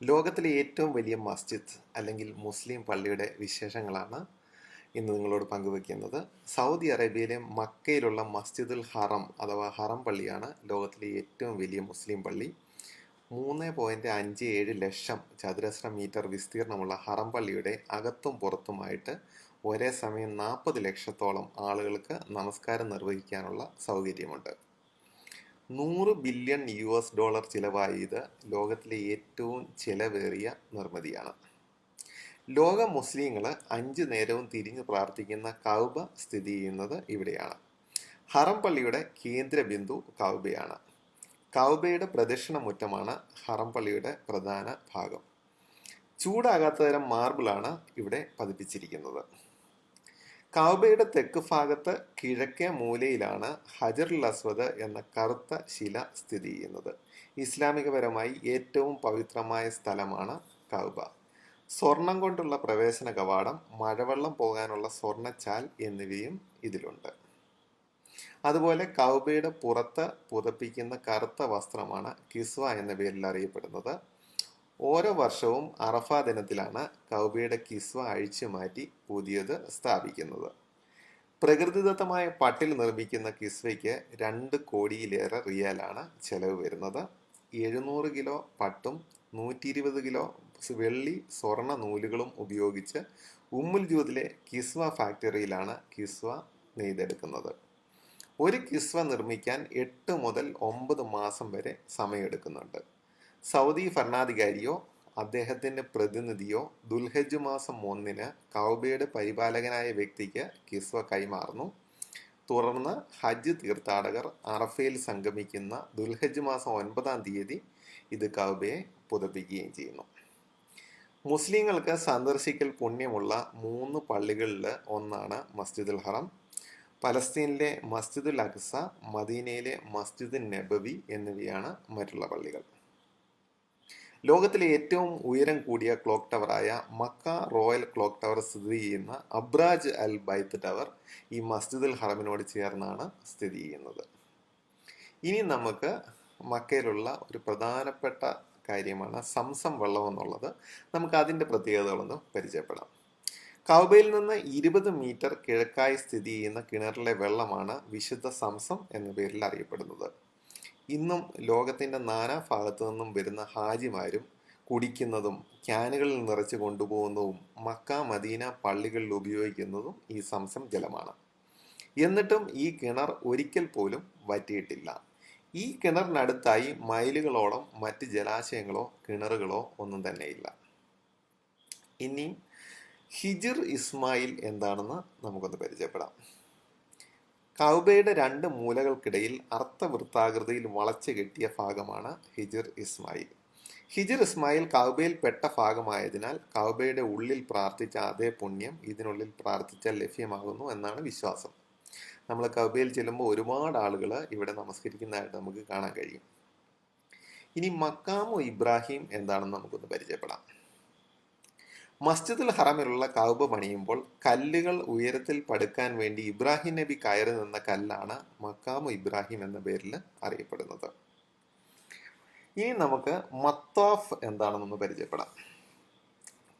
ലോകത്തിലെ ഏറ്റവും വലിയ മസ്ജിദ് അല്ലെങ്കിൽ മുസ്ലിം പള്ളിയുടെ വിശേഷങ്ങളാണ് ഇന്ന് നിങ്ങളോട് പങ്കുവെക്കുന്നത്. സൗദി അറേബ്യയിലെ മക്കയിലുള്ള മസ്ജിദുൽ ഹറം അഥവാ ഹറം പള്ളിയാണ് ലോകത്തിലെ ഏറ്റവും വലിയ മുസ്ലിം പള്ളി. മൂന്ന് പോയിന്റ് അഞ്ച് ഏഴ് ലക്ഷം ചതുരശ്ര മീറ്റർ വിസ്തീർണമുള്ള ഹറം പള്ളിയുടെ അകത്തും പുറത്തുമായിട്ട് ഒരേ സമയം നാൽപ്പത് ലക്ഷത്തോളം ആളുകൾക്ക് നമസ്കാരം നിർവഹിക്കാനുള്ള സൗകര്യമുണ്ട്. നൂറ് ബില്യൺ യു എസ് ഡോളർ ചിലവായത് ലോകത്തിലെ ഏറ്റവും ചിലവേറിയ നിർമ്മിതിയാണ്. ലോക മുസ്ലിങ്ങൾ അഞ്ച് നേരവും തിരിഞ്ഞു പ്രാർത്ഥിക്കുന്ന കൗബ സ്ഥിതി ചെയ്യുന്നത് ഇവിടെയാണ്. ഹറം പള്ളിയുടെ കേന്ദ്ര ബിന്ദു കൗബയാണ്. കൗബയുടെ പ്രദക്ഷിണമുറ്റമാണ് ഹറം പള്ളിയുടെ പ്രധാന ഭാഗം. ചൂടാകാത്ത തരം മാർബിളാണ് ഇവിടെ പതിപ്പിച്ചിരിക്കുന്നത്. കൗബയുടെ തെക്ക് ഭാഗത്ത് കിഴക്കേ മൂലയിലാണ് ഹജറുൽ അസ്വദ് എന്ന കറുത്ത ശില സ്ഥിതി ചെയ്യുന്നത്. ഇസ്ലാമികപരമായി ഏറ്റവും പവിത്രമായ സ്ഥലമാണ് കൗബ. സ്വർണം കൊണ്ടുള്ള പ്രവേശന കവാടം മഴവെള്ളം പോകാനുള്ള സ്വർണച്ചാൽ എന്നിവയും ഇതിലുണ്ട്. അതുപോലെ കൗബയുടെ പുറത്ത് പുതപ്പിക്കുന്ന കറുത്ത വസ്ത്രമാണ് കിസ്വ എന്ന പേരിൽ അറിയപ്പെടുന്നത്. ഓരോ വർഷവും അറഫ ദിനത്തിലാണ് കൗബയുടെ കിസ്വ അഴിച്ചു മാറ്റി പുതിയത് സ്ഥാപിക്കുന്നത്. പ്രകൃതിദത്തമായ പട്ടിൽ നിർമ്മിക്കുന്ന കിസ്വയ്ക്ക് രണ്ട് കോടിയിലേറെ റിയാലാണ് ചെലവ് വരുന്നത്. എഴുന്നൂറ് കിലോ പട്ടും നൂറ്റി ഇരുപത് കിലോ വെള്ളി സ്വർണ നൂലുകളും ഉപയോഗിച്ച് ഉമ്മുൽ ജ്യൂതിലെ കിസ്വ ഫാക്ടറിയിലാണ് കിസ്വ നെയ്തെടുക്കുന്നത്. ഒരു കിസ്വ നിർമ്മിക്കാൻ എട്ട് മുതൽ ഒമ്പത് മാസം വരെ സമയമെടുക്കുന്നുണ്ട്. സൗദി ഭരണാധികാരിയോ അദ്ദേഹത്തിന്റെ പ്രതിനിധിയോ ദുൽഹജ് മാസം ഒന്നിന് കൗബയുടെ പരിപാലകനായ വ്യക്തിക്ക് കിസ്വ കൈമാറുന്നു. തുടർന്ന് ഹജ്ജ് തീർത്ഥാടകർ അറഫയിൽ സംഗമിക്കുന്ന ദുൽഹജ് മാസം ഒൻപതാം തീയതി ഇത് കൗബയെ പുതപ്പിക്കുകയും ചെയ്യുന്നു. മുസ്ലിങ്ങൾക്ക് സന്ദർശിക്കൽ പുണ്യമുള്ള മൂന്ന് പള്ളികളിൽ ഒന്നാണ് മസ്ജിദുൽ ഹറം. പലസ്തീനിലെ മസ്ജിദുൽ അഖ്സ മദീനയിലെ മസ്ജിദ് നബവി എന്നിവയാണ് മറ്റുള്ള പള്ളികൾ. ലോകത്തിലെ ഏറ്റവും ഉയരം കൂടിയ ക്ലോക്ക് ടവറായ മക്ക റോയൽ ക്ലോക്ക് ടവർ സ്ഥിതി ചെയ്യുന്ന അബ്രാജ് അൽ ബൈത്ത് ടവർ ഈ മസ്ജിദുൽ ഹറമിനോട് ചേർന്നാണ് സ്ഥിതി ചെയ്യുന്നത്. ഇനി നമുക്ക് മക്കയിലുള്ള ഒരു പ്രധാനപ്പെട്ട കാര്യമാണ് സംസം വെള്ളം എന്നുള്ളത്. നമുക്ക് അതിന്റെ പ്രത്യേകതകളൊന്ന് പരിചയപ്പെടാം. കൗബയിൽ നിന്ന് ഇരുപത് മീറ്റർ കിഴക്കായി സ്ഥിതി ചെയ്യുന്ന കിണറിലെ വെള്ളമാണ് വിശുദ്ധ സംസം എന്ന പേരിൽ അറിയപ്പെടുന്നത്. ഇന്നും ലോകത്തിന്റെ നാനാ ഭാഗത്തു നിന്നും വരുന്ന ഹാജിമാരും കുടിക്കുന്നതും ക്യാനുകളിൽ നിറച്ച് കൊണ്ടുപോകുന്നതും മക്ക മദീന പള്ളികളിൽ ഉപയോഗിക്കുന്നതും ഈ സംസം ജലമാണ്. എന്നിട്ടും ഈ കിണർ ഒരിക്കൽ പോലും വറ്റിയിട്ടില്ല. ഈ കിണറിനടുത്തായി മൈലുകളോളം മറ്റ് ജലാശയങ്ങളോ കിണറുകളോ ഒന്നും തന്നെയില്ല ഇനി ഹിജിർ ഇസ്മായിൽ എന്താണെന്ന് നമുക്കൊന്ന് പരിചയപ്പെടാം. കൗബയുടെ രണ്ട് മൂലകൾക്കിടയിൽ അർത്ഥവൃത്താകൃതിയിൽ വളച്ചു കെട്ടിയ ഭാഗമാണ് ഹിജിർ ഇസ്മായിൽ. ഹിജിർ ഇസ്മായിൽ കൗബയിൽ പെട്ട ഭാഗമായതിനാൽ കൗബയുടെ ഉള്ളിൽ പ്രാർത്ഥിച്ച അതേ പുണ്യം ഇതിനുള്ളിൽ പ്രാർത്ഥിച്ചാൽ ലഭ്യമാകുന്നു എന്നാണ് വിശ്വാസം. നമ്മൾ കൗബയിൽ ചെല്ലുമ്പോൾ ഒരുപാട് ആളുകൾ ഇവിടെ നമസ്കരിക്കുന്നതായിട്ട് നമുക്ക് കാണാൻ കഴിയും. ഇനി മക്കാമു ഇബ്രാഹിം എന്താണെന്ന് നമുക്കൊന്ന് പരിചയപ്പെടാം. മസ്ജിദുൽ ഹറമിലുള്ള കൗബ പണിയുമ്പോൾ കല്ലുകൾ ഉയരത്തിൽ പടുക്കാൻ വേണ്ടി ഇബ്രാഹിം നബി കയറി നിന്ന കല്ലാണ് മക്കാമു ഇബ്രാഹിം എന്ന പേരിൽ അറിയപ്പെടുന്നത്. ഇനി നമുക്ക് മത്താഫ് എന്താണെന്നൊന്ന് പരിചയപ്പെടാം.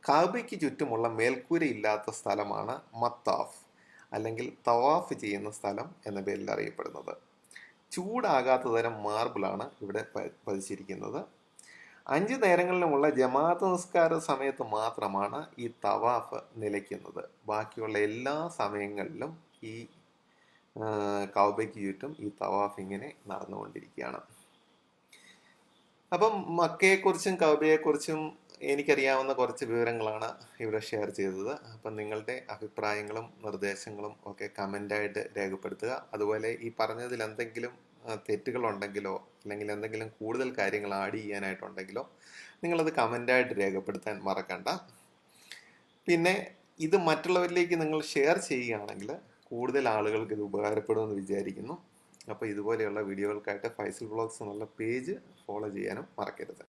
കാബയ്ക്ക് ചുറ്റുമുള്ള മേൽക്കൂര ഇല്ലാത്ത സ്ഥലമാണ് മത്താഫ് അല്ലെങ്കിൽ തവാഫ് ചെയ്യുന്ന സ്ഥലം എന്ന പേരിൽ അറിയപ്പെടുന്നത്. ചൂടാകാത്ത തരം മാർബിളാണ് ഇവിടെ പതിച്ചിരിക്കുന്നത്. അഞ്ച് നേരങ്ങളിലുമുള്ള ജമാഅത്ത് നിസ്കാര സമയത്ത് മാത്രമാണ് ഈ തവാഫ് നിലയ്ക്കുന്നത്. ബാക്കിയുള്ള എല്ലാ സമയങ്ങളിലും ഈ കൗബയ്ക്ക് ചുറ്റും ഈ തവാഫ് ഇങ്ങനെ നടന്നുകൊണ്ടിരിക്കുകയാണ്. അപ്പം മക്കയെക്കുറിച്ചും കൗബയെക്കുറിച്ചും എനിക്കറിയാവുന്ന കുറച്ച് വിവരങ്ങളാണ് ഇവിടെ ഷെയർ ചെയ്തത്. അപ്പം നിങ്ങളുടെ അഭിപ്രായങ്ങളും നിർദ്ദേശങ്ങളും ഒക്കെ കമന്റായിട്ട് രേഖപ്പെടുത്തുക. അതുപോലെ ഈ പറഞ്ഞതിൽ എന്തെങ്കിലും തെറ്റുകളുണ്ടെങ്കിലോ അല്ലെങ്കിൽ എന്തെങ്കിലും കൂടുതൽ കാര്യങ്ങൾ ആഡ് ചെയ്യാനായിട്ടുണ്ടെങ്കിലോ നിങ്ങളത് കമന്റായിട്ട് രേഖപ്പെടുത്താൻ മറക്കണ്ട. പിന്നെ ഇത് മറ്റുള്ളവരിലേക്ക് നിങ്ങൾ ഷെയർ ചെയ്യുകയാണെങ്കിൽ കൂടുതൽ ആളുകൾക്ക് ഇത് ഉപകാരപ്പെടുമെന്ന് വിചാരിക്കുന്നു. അപ്പോൾ ഇതുപോലെയുള്ള വീഡിയോകൾക്കായിട്ട് ഫൈസൽ ബ്ലോഗ്സ് എന്നുള്ള പേജ് ഫോളോ ചെയ്യാനും മറക്കരുത്.